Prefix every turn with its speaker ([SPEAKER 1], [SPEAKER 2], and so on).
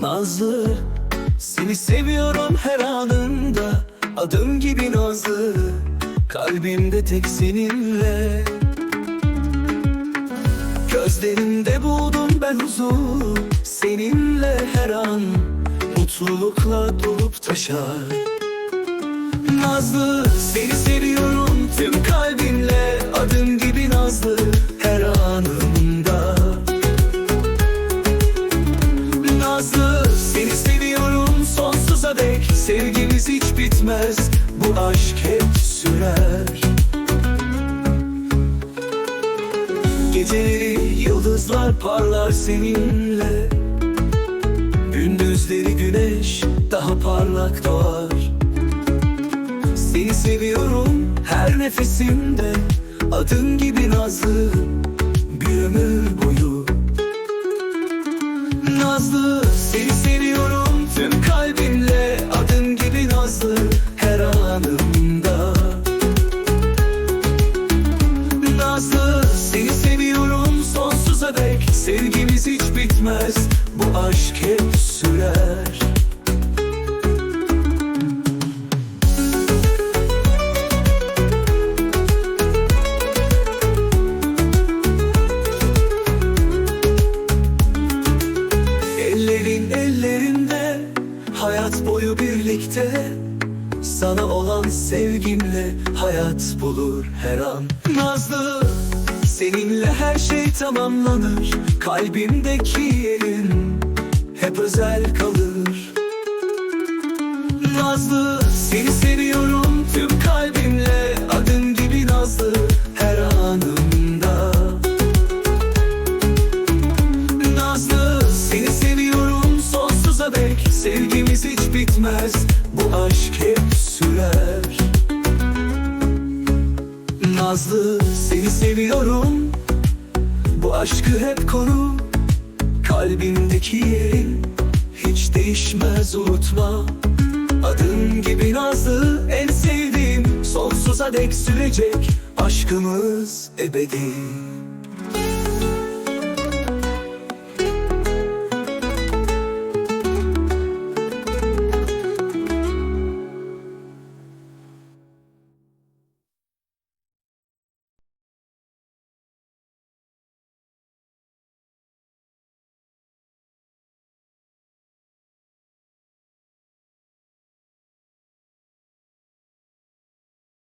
[SPEAKER 1] nazlı Seni seviyorum her anında. Adım gibi nazlı Kalbimde tek seninle. Gözlerinde buldum ben huzur Seninle her an Mutlulukla dolup taşar. Nazlı seni seviyorum. Bitmez bu aşk hep sürer. Geceleri yıldızlar parlar seninle. Gündüzleri güneş daha parlak doğar. Seni seviyorum her nefesimde. Adın gibi nazlı bir ömür boyu. Nazlı seni seviyorum tüm Sevgimiz hiç bitmez bu aşk hep sürer. Ellerin ellerinde Hayat boyu birlikte. Sana olan sevgimle Hayat bulur her an. Nazlı Seninle her şey tamamlanır. Kalbimdeki yerin Hep özel kalır. Nazlı Seni seviyorum tüm kalbimle. Adın gibi Nazlı Her anımda. Nazlı seni seviyorum sonsuza dek. Sevgimiz hiç bitmez bu aşk hep Nazlı seni seviyorum. Bu aşkı hep koru Kalbimdeki yerin. Hiç değişmez unutma. Adın gibi Nazlı en sevdiğim. Sonsuza dek sürecek aşkımız ebedi